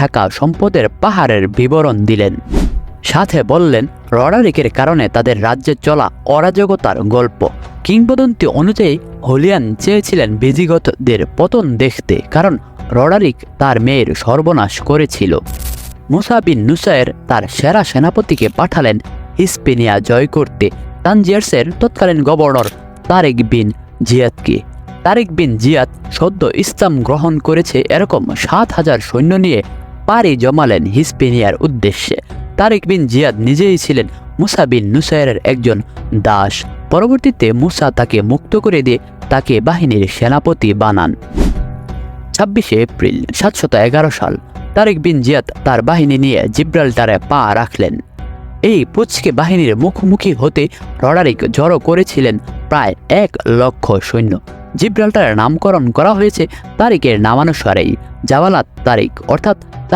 থাকা সম্পদের পাহাড়ের বিবরণ দিলেন। সাথে বললেন রডারিকের কারণে তাদের রাজ্যে চলা অরাজকতার গল্প। কিংবদন্তি অনুযায়ী, হলিয়ান চেয়েছিলেন বিধিগতদের পতন দেখতে, কারণ রডারিক তার মেয়ের সর্বনাশ করেছিল। মুসা বিন নুসায়ের তার সেরা সেনাপতিকে পাঠালেন হিসপেনিয়া জয় করতে। তানজিয়ার্সের তৎকালীন গভর্নর তারেক বিন জিয়াদকে। তারেক বিন জিয়াদ সদ্য ইসলাম গ্রহণ করেছে এরকম সাত হাজার সৈন্য নিয়ে পাড়ি জমালেন হিসপেনিয়ার উদ্দেশ্যে। তারেক বিন জিয়াদ নিজেই ছিলেন মুসা বিন নুসাইরের একজন দাস। পরবর্তীতে মুসা তাকে মুক্ত করে দিয়ে তাকে বাহিনীর সেনাপতি বানান। ছাব্বিশে এপ্রিল সাতশত এগারো সাল তারেক বিন জিয়াদ তার বাহিনী নিয়ে জিব্রাল্টারে পা রাখলেন। এই পুচকে বাহিনীর মুখোমুখি হতে রডারিক জড়ো করেছিলেন প্রায় এক লক্ষ সৈন্য। জিব্রাল্টারের নামকরণ করা হয়েছে তারিকের নামানুসারেই। জাওয়ালাত তারিক অর্থাৎ